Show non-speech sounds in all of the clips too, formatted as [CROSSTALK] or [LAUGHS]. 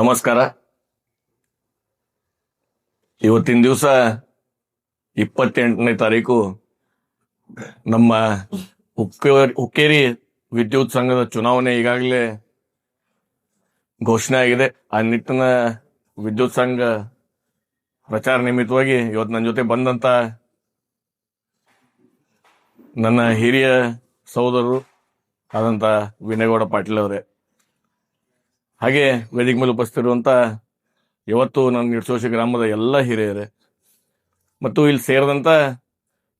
ನಮಸ್ಕಾರ. ಇವತ್ತಿನ ದಿವಸ ಇಪ್ಪತ್ತೆಂಟನೇ ತಾರೀಕು ನಮ್ಮ ಉಕ್ಕೇರಿ ಹುಕ್ಕೇರಿ ವಿದ್ಯುತ್ ಸಂಘದ ಚುನಾವಣೆ ಈಗಾಗಲೇ ಘೋಷಣೆ ಆಗಿದೆ. ಆ ನಿಟ್ಟಿನ ವಿದ್ಯುತ್ ಸಂಘ ಪ್ರಚಾರ ನಿಮಿತ್ತವಾಗಿ ಇವತ್ತು ನನ್ನ ಜೊತೆ ಬಂದಂತ ನನ್ನ ಹಿರಿಯ ಸಹೋದರರು ಆದಂತ ವಿನಯಗೌಡ ಪಾಟೀಲ್ ಅವರೇ. ಹಾಗೆ ವೇದಿಕೆ ಮೇಲೆ ಉಪಸ್ಥಿತಿರುವಂಥ ಯಾವತ್ತು ನನ್ನ ನಿಡ್ಸೋಶಿ ಗ್ರಾಮದ ಎಲ್ಲ ಹಿರಿಯರೇ, ಮತ್ತು ಇಲ್ಲಿ ಸೇರಿದಂತ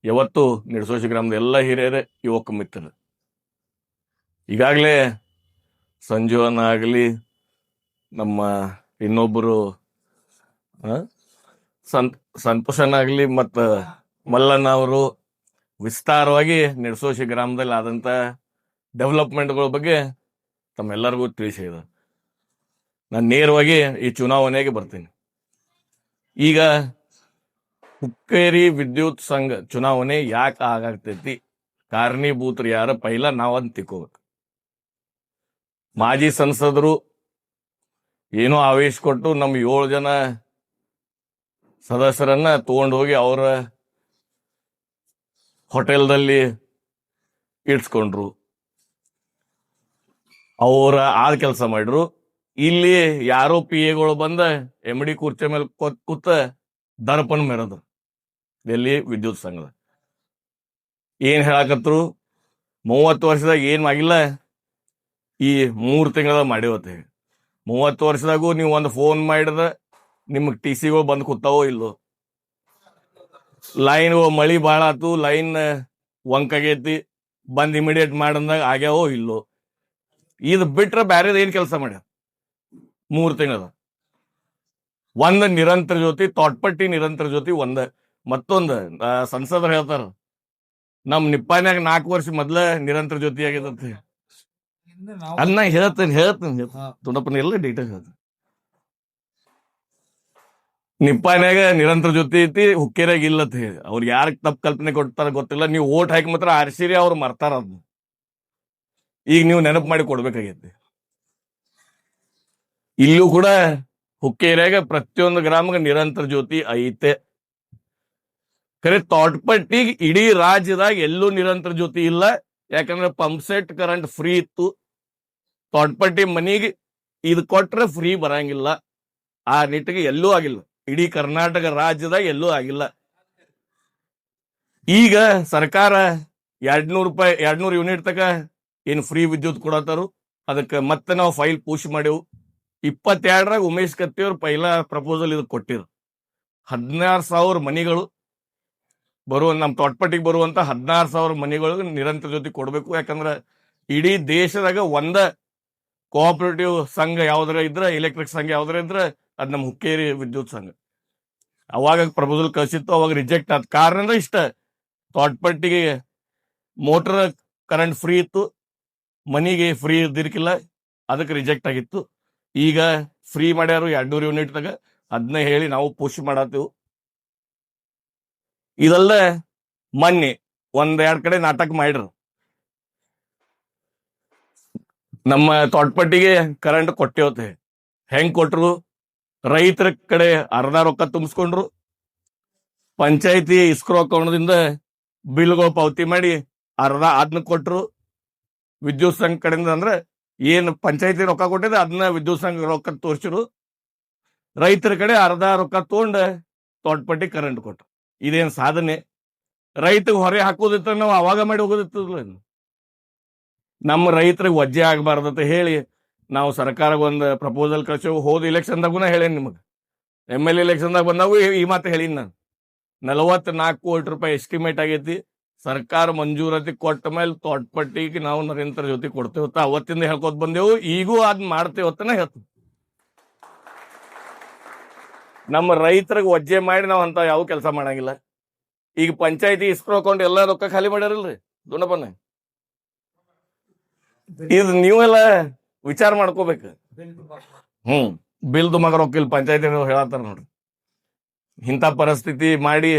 ಯಾವತ್ತು ನಿಡ್ಸೋಶಿ ಗ್ರಾಮದ ಎಲ್ಲ ಹಿರಿಯರೇ, ಯುವಕ ಮಿತ್ರರು. ಈಗಾಗಲೇ ಸಂಜೀವನ ಆಗಲಿ, ನಮ್ಮ ಇನ್ನೊಬ್ಬರು ಸಂತ್ ಸಂತೋಷನ್ ಆಗಲಿ, ಮತ್ತು ಮಲ್ಲಣ್ಣ ಅವರು ವಿಸ್ತಾರವಾಗಿ ನಿಡ್ಸೋಶಿ ಗ್ರಾಮದಲ್ಲಿ ಆದಂತ ಡೆವಲಪ್ಮೆಂಟ್ಗಳ ಬಗ್ಗೆ ತಮ್ಮೆಲ್ಲರಿಗೂ ತಿಳಿಸಿದ ನಾನು ನೇರವಾಗಿ ಈ ಚುನಾವಣೆಗೆ ಬರ್ತೀನಿ. ಈಗ ಹುಕ್ಕೇರಿ ವಿದ್ಯುತ್ ಸಂಘ ಚುನಾವಣೆ ಯಾಕೆ ಆಗಾಗ್ತೈತಿ? ಕಾರಣೀಭೂತರು ಯಾರ? ಪೈಲ ನಾವಂತ ತಿಕ್ಕೋಬೇಕು ಮಾಜಿ ಸಂಸದರು ಏನೋ ಆವೇಶ ಕೊಟ್ಟು ನಮ್ಮ ಏಳು ಜನ ಸದಸ್ಯರನ್ನ ತಗೊಂಡು ಹೋಗಿ ಅವರ ಹೋಟೆಲ್ದಲ್ಲಿ ಇಡ್ಸ್ಕೊಂಡ್ರು. ಅವರ ಆದ ಕೆಲಸ ಮಾಡ್ರು ಇಲ್ಲಿ ಯಾರೋ ಪಿ ಎಗಳು ಬಂದ ಎಂ ಡಿ ಕುರ್ಚಿ ಮೇಲೆ ಕೂತ್- ದರ್ಪಣ ಮೆರೆದ್ರು ಎಲ್ಲಿ? ವಿದ್ಯುತ್ ಸಂಘದ. ಏನ್ ಹೇಳಾಕತ್ರು? ಮೂವತ್ತು ವರ್ಷದಾಗ ಏನ್ ಆಗಿಲ್ಲ? ಈ ಮೂರು ತಿಂಗಳ ಮಾಡಿವತ್ತೆ ಮೂವತ್ತು ವರ್ಷದಾಗೂ ನೀವು ಒಂದು ಫೋನ್ ಮಾಡಿದ್ರೆ ನಿಮಗೆ ಟಿ ಸಿಗಳು ಬಂದು ಕೂತಾವೋ ಇಲ್ಲೋ? ಲೈನ್ ಮಳಿ ಭಾಳ ಆತು, ಲೈನ್ ವಂಕಾಗೈತಿ ಬಂದ್ ಇಮಿಡಿಯೇಟ್ ಮಾಡಂದಾಗ ಆಗ್ಯಾವೋ ಇಲ್ಲೋ? ಇದು ಬಿಟ್ರೆ ಬ್ಯಾರೇದು ಏನು ಕೆಲಸ ಮಾಡ್ಯಾರ? ಮೂರ್ ತಿಂಗಳ ಒಂದ್ ನಿರಂತರ ಜ್ಯೋತಿ ತೋಟ್ಪಟ್ಟಿ ನಿರಂತರ ಜ್ಯೋತಿ ಒಂದ. ಮತ್ತೊಂದ್ ಸಂಸದರು ಹೇಳ್ತಾರ ನಮ್ ನಿಪ್ಪಾನ್ಯಾಗ ನಾಲ್ಕು ವರ್ಷ ಮೊದ್ಲ ನಿರಂತರ ಜ್ಯೋತಿ ಆಗಿದತ್ತೆ ಅನ್ನ ಹೇಳ್ತೇನೆ ಹೇಳ್ತೇನೆ ತುಂಡಪ್ಪನ ಎಲ್ಲ ಡೀಟೇಲ್ ಹೇಳ್ತೇನೆ. ನಿಪ್ಪಾನ್ಯಾಗ ನಿರಂತರ ಜ್ಯೋತಿ ಐತಿ ಹುಕ್ಕೇರಿಯಾಗ ಇಲ್ಲತ್ ಹೇಳಿ. ಅವ್ರಿಗೆ ಯಾರ ತಪ್ಪು ಕಲ್ಪನೆ ಕೊಡ್ತಾರ ಗೊತ್ತಿಲ್ಲ. ನೀವು ಓಟ್ ಹಾಕಿ ಮಾತ್ರ ಆರ್ಸಿರಿ ಅವ್ರು ಮರ್ತಾರ ಅದ್ ಈಗ ನೀವು ನೆನಪು ಮಾಡಿ ಕೊಡ್ಬೇಕಾಗೈತಿ. ಇಲ್ಲೂ ಕೂಡ ಹುಕ್ಕೇರಿಯಾಗ ಪ್ರತಿಯೊಂದು ಗ್ರಾಮಕ್ಕೆ ನಿರಂತರ ಜ್ಯೋತಿ ಐತೆ. ಖರೆ ತೋಟಪಟ್ಟಿಗೆ ಇಡೀ ರಾಜ್ಯದಾಗ ಎಲ್ಲೂ ನಿರಂತರ ಜ್ಯೋತಿ ಇಲ್ಲ. ಯಾಕಂದ್ರೆ ಪಂಪ್ ಸೆಟ್ ಕರೆಂಟ್ ಫ್ರೀ ಇತ್ತು. ತೋಟಪಟ್ಟಿ ಮನೆಗೆ ಇದು ಕೊಟ್ರೆ ಫ್ರೀ ಬರಂಗಿಲ್ಲ. ಆ ನಿಟ್ಟಿಗೆ ಎಲ್ಲೂ ಆಗಿಲ್ಲ. ಇಡೀ ಕರ್ನಾಟಕ ರಾಜ್ಯದಾಗ ಎಲ್ಲೂ ಆಗಿಲ್ಲ. ಈಗ ಸರ್ಕಾರ ಎರಡ್ನೂರು ರೂಪಾಯಿ, ಎರಡ್ನೂರು ಯೂನಿಟ್ ತಕ ಏನು ಫ್ರೀ ವಿದ್ಯುತ್ ಕೊಡತ್ತಾರು. ಅದಕ್ಕೆ ಮತ್ತೆ ನಾವು ಫೈಲ್ ಪೂಶ್ ಮಾಡೇವು. ಇಪ್ಪತ್ತೆರಡರಾಗ ಉಮೇಶ್ ಕತ್ತಿ ಅವ್ರು ಪೈಲ ಪ್ರಪೋಸಲ್ ಇದು ಕೊಟ್ಟಿದ್ರು ಹದಿನಾರು ಸಾವಿರ ಮನಿಗಳು ಬರುವ ನಮ್ಮ ತೋಟಪಟ್ಟಿಗೆ ಬರುವಂತ ಹದಿನಾರು ಸಾವಿರ ಮನೆಗಳು ನಿರಂತರ ಜೊತೆ ಕೊಡಬೇಕು. ಯಾಕಂದ್ರೆ ಇಡೀ ದೇಶದಾಗ ಒಂದ ಕೋಆಪರೇಟಿವ್ ಸಂಘ ಯಾವ್ದಾರ ಇದ್ರೆ, ಎಲೆಕ್ಟ್ರಿಕ್ ಸಂಘ ಯಾವ್ದಾರ ಇದ್ರೆ, ಅದ್ ನಮ್ಮ ಹುಕ್ಕೇರಿ ವಿದ್ಯುತ್ ಸಂಘ. ಅವಾಗ ಪ್ರಪೋಸಲ್ ಕಳಿಸಿತ್ತು, ಅವಾಗ ರಿಜೆಕ್ಟ್ ಆದ ಕಾರಣ ಅಂದ್ರೆ ಇಷ್ಟ. ತೋಟಪಟ್ಟಿಗೆ ಮೋಟರ್ ಕರೆಂಟ್ ಫ್ರೀ ಇತ್ತು, ಮನಿಗೆ ಫ್ರೀ ಇದ್ದಿರ್ಕಿಲ್ಲ, ಅದಕ್ಕೆ ರಿಜೆಕ್ಟ್ ಆಗಿತ್ತು. ಈಗ ಫ್ರೀ ಮಾಡ್ಯಾರು ಎರಡ್ನೂರು ಯೂನಿಟ್ ತಗ ಅದನ್ನ ಹೇಳಿ ನಾವು ಪುಷ್ ಮಾಡತ್ತೇವು. ಇದಲ್ಲ ಮೊನ್ನೆ ಒಂದ್ ಕಡೆ ನಾಟಕ ಮಾಡ್ರು. ನಮ್ಮ ತೋಟಪಟ್ಟಿಗೆ ಕರೆಂಟ್ ಕೊಟ್ಟೇವತ್ತೆ. ಹೆಂಗ್ ಕೊಟ್ರು? ರೈತರ ಕಡೆ ಅರ್ಧ ರೊಕ್ಕ ತುಂಬಿಸ್ಕೊಂಡ್ರು. ಪಂಚಾಯತಿ ಇಸ್ಕ್ರೋ ಅಕೌಂಟ್ದಿಂದ ಬಿಲ್ಗಳು ಪಾವತಿ ಮಾಡಿ ಅರ್ಧ ಅದನ್ನ ಕೊಟ್ರು. ವಿದ್ಯುತ್ ಸಂಘ ಕಡೆಯಿಂದ ಅಂದ್ರೆ ಏನ್ ಪಂಚಾಯತಿ ರೊಕ್ಕ ಕೊಟ್ಟಿದೆ ಅದನ್ನ ವಿದ್ಯುತ್ ಸಂಘ ರೊಕ್ಕ ತೋರಿಸಿರು. ರೈತರ ಕಡೆ ಅರ್ಧ ರೊಕ್ಕ ತಗೊಂಡ ತೋಟಪಟ್ಟಿ ಕರೆಂಟ್ ಕೊಟ್ಟರು ಇದೇನು ಸಾಧನೆ? ರೈತಗೆ ಹೊರೆ ಹಾಕೋದಿತ್ತ ನಾವು ಅವಾಗ ಮಾಡಿ ಹೋಗೋದಿತ್ತಲ್ಲ ನಮ್ಮ ರೈತರಿಗೆ ವಜ್ಜೆ ಆಗಬಾರ್ದಂತ ಹೇಳಿ ನಾವು ಸರ್ಕಾರಕ್ಕೆ ಒಂದು ಪ್ರಪೋಸಲ್ ಕಳಿಸೋ ಹೋದ ಇಲೆಕ್ಷನ್ದಾಗೂ ಹೇಳೇನಿ ನಿಮಗೆ. ಎಂ ಎಲ್ ಎಲೆಕ್ಷನ್ದಾಗ ಬಂದಾಗೂ ಈ- ಈ ಮಾತು ಹೇಳೀನಿ ನಾನು. ನಲವತ್ನಾಲ್ಕು ಕೋಟಿ ರೂಪಾಯಿ ಎಸ್ಟಿಮೇಟ್ ಆಗೈತಿ. ಸರ್ಕಾರ ಮಂಜೂರಾತಿ ಕೊಟ್ಟ ಮೇಲೆ ತೋಟಪಟ್ಟಿಗೆ ನಾವು ನರೇಂದ್ರ ಜೊತೆ ಕೊಡ್ತೇವೆ ಅಂತ ಅವತ್ತಿಂದ ಹೇಳ್ಕೊತ ಬಂದೆವು. ಈಗೂ ಅದ್ ಮಾಡ್ತೇವೆ ಹೊತ್ತನ ಹೇಳ್ತೀವಿ ನಮ್ಮ ರೈತರಿಗೆ ಒಜ್ಜೆ ಮಾಡಿ ನಾವು ಅಂತ ಯಾವ ಕೆಲಸ ಮಾಡಂಗಿಲ್ಲ. ಈಗ ಪಂಚಾಯತಿ ಇಸ್ಕ್ರೋ ಹಾಕೊಂಡು ಎಲ್ಲ ರೊಕ್ಕ ಖಾಲಿ ಮಾಡ್ಯಾರಲ್ರಿ ದುಂಡಪ್ಪನ ಇದು ನೀವೆಲ್ಲ ವಿಚಾರ ಮಾಡ್ಕೋಬೇಕು. ಹ್ಮ್, ಬಿಲ್ದು ಮಗ ರೊಕ್ಕ ಇಲ್ಲಿ ಪಂಚಾಯತಿ ಹೇಳತ್ತಾರ ನೋಡ್ರಿ. ಇಂಥ ಪರಿಸ್ಥಿತಿ ಮಾಡಿ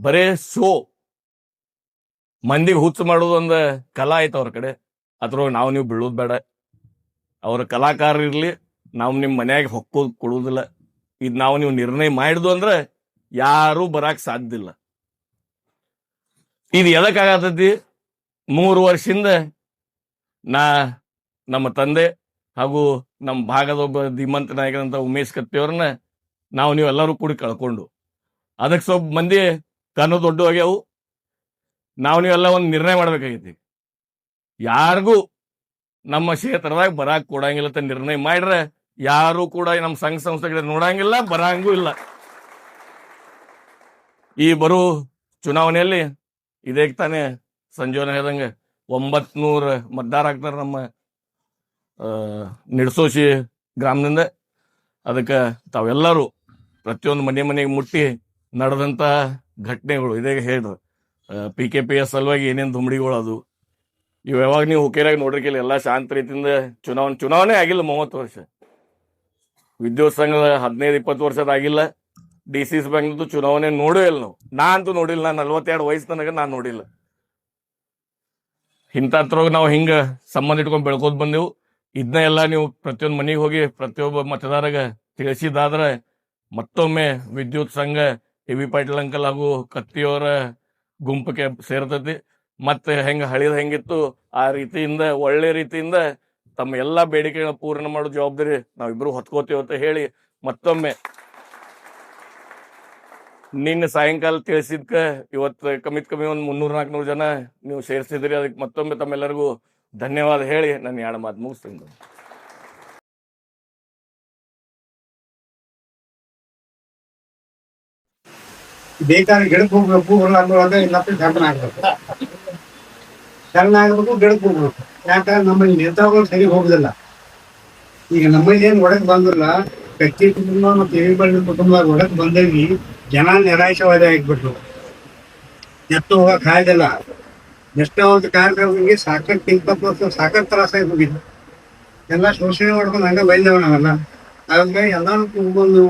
ಬರೇ ಶೋ. ಮಂದಿಗೆ ಹುಚ್ಚು ಮಾಡೋದು ಒಂದು ಕಲಾ ಐತೆ ಅವ್ರ ಕಡೆ. ಅದ್ರೊಳಗೆ ನಾವು ನೀವು ಬೀಳೋದು ಬೇಡ. ಅವ್ರ ಕಲಾಕಾರ ಇರ್ಲಿ, ನಾವು ನಿಮ್ಮ ಮನ್ಯಾಗ ಹೊಕ್ಕೋದು ಕೊಡುವುದಿಲ್ಲ ಇದು ನಾವು ನೀವು ನಿರ್ಣಯ ಮಾಡಿದ್ವು ಅಂದ್ರೆ ಯಾರೂ ಸಾಧ್ಯ ಇಲ್ಲ. ಇದು ಎದಕ್ಕಾಗತ್ತೈತಿ ಮೂರು ವರ್ಷದಿಂದ ನಾ ನಮ್ಮ ತಂದೆ ಹಾಗೂ ನಮ್ಮ ಭಾಗದ ಒಬ್ಬ ಧೀಮಂತ ನಾಯಕರಂತ ಉಮೇಶ್ ಕತ್ತಿಯವ್ರನ್ನ ನಾವು ನೀವೆಲ್ಲರೂ ಕೂಡಿ ಕಳ್ಕೊಂಡು. ಅದಕ್ಕೆ ಸ್ವಲ್ಪ ಮಂದಿ ಕಣ್ಣು ದೊಡ್ಡ ಆಗ್ಯಾವು ನಾವು ನೀವೆಲ್ಲ ಒಂದು ನಿರ್ಣಯ ಮಾಡ್ಬೇಕಾಗೈತಿ ಯಾರಿಗೂ ನಮ್ಮ ಕ್ಷೇತ್ರದಾಗ ಬರಾಕ್ ಕೊಡಂಗಿಲ್ಲ ಅಂತ ನಿರ್ಣಯ ಮಾಡ್ರೆ ಯಾರು ಕೂಡ ನಮ್ಮ ಸಂಘ ಸಂಸ್ಥೆಗಳ ನೋಡಂಗಿಲ್ಲ, ಬರಂಗೂ ಇಲ್ಲ. ಈ ಬರೋ ಚುನಾವಣೆಯಲ್ಲಿ ಇದೇ ತಾನೆ ಸಂಜೋನ ಹೇಳ್ದಂಗೆ ಒಂಬತ್ ನೂರ ಮತದಾರ ಆಗ್ತಾರೆ ನಮ್ಮ ನಿಡ್ಸೋಶಿ ಗ್ರಾಮದಿಂದ. ಅದಕ್ಕೆ ತಾವೆಲ್ಲರೂ ಪ್ರತಿಯೊಂದು ಮನೆ ಮನೆಗೆ ಮುಟ್ಟಿ ನಡೆದಂತ ಘಟನೆಗಳು ಇದೇ ಹೇಳಿದ್ರು. ಪಿ ಕೆ ಪಿ ಎಸ್ ಸಲುವಾಗಿ ಏನೇನು ದುಮ್ಡಿಗಳು ಅದು? ಇವು ಯಾವಾಗ ನೀವು ಹುಕೇರಾಗಿ ನೋಡಿರ್ಕಿಲ್ಲ, ಎಲ್ಲ ಶಾಂತ ರೀತಿಯಿಂದ ಚುನಾವಣೆ ಚುನಾವಣೆ ಆಗಿಲ್ಲ ಮೂವತ್ತು ವರ್ಷ. ವಿದ್ಯುತ್ ಸಂಘದ ಹದಿನೈದು, ಇಪ್ಪತ್ತು ವರ್ಷದ ಆಗಿಲ್ಲ. ಡಿ ಸಿ ಸಿ ಬ್ಯಾಂಕ್ ಚುನಾವಣೆ ನೋಡೇ ಇಲ್ಲ ನಾವು. ನಾ ಅಂತೂ ನೋಡಿಲ್ಲ ನಾನು ನಲ್ವತ್ತೆರಡು ವಯಸ್ಸು ತನಕ ನಾನು ನೋಡಿಲ್ಲ. ಇಂಥತ್ರೊಳಗೆ ನಾವು ಹಿಂಗ ಸಂಬಂಧ ಇಟ್ಕೊಂಡು ಬೆಳ್ಕೋದ್ ಬಂದೆವು. ಇದನ್ನ ಎಲ್ಲ ನೀವು ಪ್ರತಿಯೊಂದು ಮನೆಗೆ ಹೋಗಿ ಪ್ರತಿಯೊಬ್ಬ ಮತದಾರಗ ತಿಳಿಸಿದಾದ್ರೆ ಮತ್ತೊಮ್ಮೆ ವಿದ್ಯುತ್ ಸಂಘ ಎ ವಿ ಪಾಟೀಲ್ ಅಂಕಲ್ ಹಾಗೂ ಕತ್ತಿಯವರ ಗುಂಪಕ್ಕೆ ಸೇರ್ತತಿ. ಮತ್ತೆ ಹೆಂಗ ಹಳಿದ ಹೆಂಗಿತ್ತು, ಆ ರೀತಿಯಿಂದ, ಒಳ್ಳೆ ರೀತಿಯಿಂದ ತಮ್ಮ ಎಲ್ಲಾ ಬೇಡಿಕೆಗಳನ್ನ ಪೂರ್ಣ ಮಾಡೋ ಜವಾಬ್ದಾರಿ ನಾವಿಬ್ರು ಹೊತ್ಕೋತೀವಿ ಅಂತ ಹೇಳಿ ಮತ್ತೊಮ್ಮೆ ನಿನ್ನೆ ಸಾಯಂಕಾಲ ತಿಳಿಸಿದ್ಕ ಇವತ್ತು ಕಮಿತ್ ಕಮ್ಮಿ ಒಂದು ಮುನ್ನೂರ್ ನಾಲ್ಕುನೂರು ಜನ ನೀವು ಸೇರಿಸಿದ್ರಿ. ಅದಕ್ಕೆ ಮತ್ತೊಮ್ಮೆ ತಮ್ಮೆಲ್ಲರಿಗೂ ಧನ್ಯವಾದ ಹೇಳಿ. ನಾನು ಎರಡು ಮಾತು ಮುಗಿಸ್ತೀನಿ. ಬೇಕಾದ್ರೆ ಗಿಡಕ್ಕೆ ಹೋಗ್ಬೇಕು ಅಂದ್ರೆ ಇಲ್ಲಪ್ಪ ಶರಣ ಆಗ್ಬೇಕು. ಶರಣ ಆಗ್ಬೇಕು ಗಿಡಕ್ಕೆ ಹೋಗ್ಬೇಕು. ಯಾಕಂದ್ರೆ ನಮ್ಮಲ್ಲಿ ನೇತಾಗಳು ಸರಿ ಹೋಗುದಿಲ್ಲ. ಈಗ ನಮ್ಮಲ್ಲಿ ಏನು ಒಡಕ್ ಬಂದಿಲ್ಲ, ಕಚ್ಚಿ ಕುಟುಂಬ ಮತ್ತು ಎವಿ ಬಳ್ಳಿ ಕುಟುಂಬ ಒಡಕ್ ಬಂದೇವಿ ಜನ ನಿರಾಶವಾದ ಆಗ್ಬಿಟ್ರು. ಎತ್ತು ಹೋಗಕ್ ಆಯ್ದಿಲ್ಲ ಎಷ್ಟೋ ಒಂದು ಕಾರ್ಯಕ್ರಮಗಳಿಗೆ ಸಾಕಷ್ಟು ಇಪ್ಪತ್ತು ಸಾಕಷ್ಟು ತ್ರಾಸ ಹೋಗಿದ್ದು ಎಲ್ಲ ಶೋಷಣೆ ಮಾಡ್ಕೊಂಡು ಹಂಗ ಬೈದವ ನಾವೆಲ್ಲ. ಅದ್ಕೆ ಎಲ್ಲಾರು ಒಂದು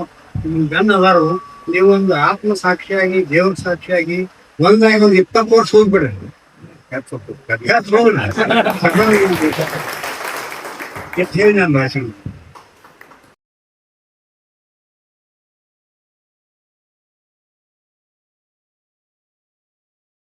ಗನ್ ಅದಾರು ನೀವು ಒಂದು ಆತ್ಮ ಸಾಕ್ಷಿಯಾಗಿ ದೇವ್ರ ಸಾಕ್ಷಿಯಾಗಿ ಒಂದಾಗಿ ಒಂದು ಇಪ್ಪತ್ತು ವರ್ಷ ಹೋಗ್ಬಿಡ್ರಿ. [LAUGHS] ಎಷ್ಟ್ ಹೇಳಿ ನಾನು ಭಾಷಣ